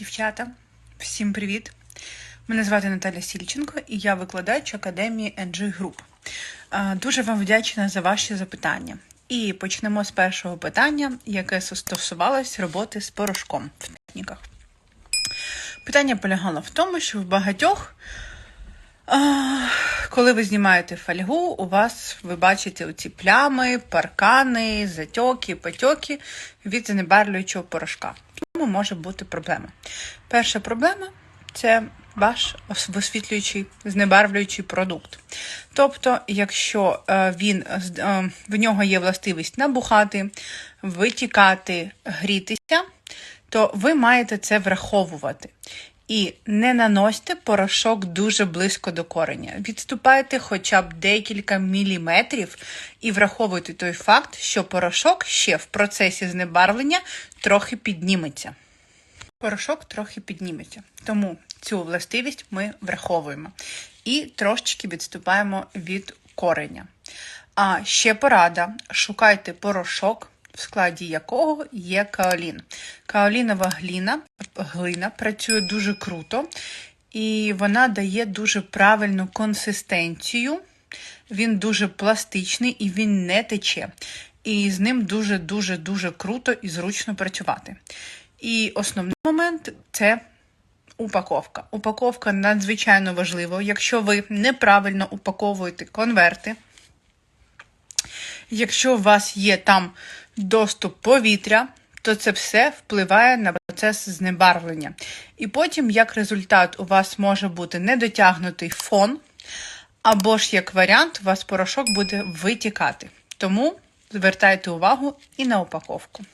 Дівчата, всім привіт! Мене звати Наталя Сільченко і я викладач Академії NG Group. Дуже вам вдячна за ваші запитання. І почнемо з першого питання, яке стосувалось роботи з порошком в техніках. Питання полягало в тому, що в багатьох, коли ви знімаєте фольгу, у вас ви бачите оці плями, паркани, затьоки, потьоки від занебарлюючого порошка. Тому може бути проблема. Перша проблема це ваш висвітлюючий, знебарвлюючий продукт. Тобто, якщо е, він е, в нього є властивість набухати, витікати, грітися, то ви маєте це враховувати. І не наносьте порошок дуже близько до кореня. Відступайте хоча б декілька міліметрів і враховуйте той факт, що порошок ще в процесі знебарвлення трохи підніметься. Порошок трохи підніметься. Тому цю властивість ми враховуємо і трошечки відступаємо від кореня. А ще порада: шукайте порошок, в складі якого є каолін. Каолінова гліна, глина працює дуже круто, і вона дає дуже правильну консистенцію. Він дуже пластичний і він не тече. І з ним дуже-дуже дуже круто і зручно працювати. І основний момент це упаковка. Упаковка надзвичайно важлива. Якщо ви неправильно упаковуєте конверти, якщо у вас є там доступ повітря, то це все впливає на процес знебарвлення. І потім, як результат, у вас може бути недотягнутий фон, або ж як варіант, у вас порошок буде витікати. Тому звертайте увагу і на упаковку.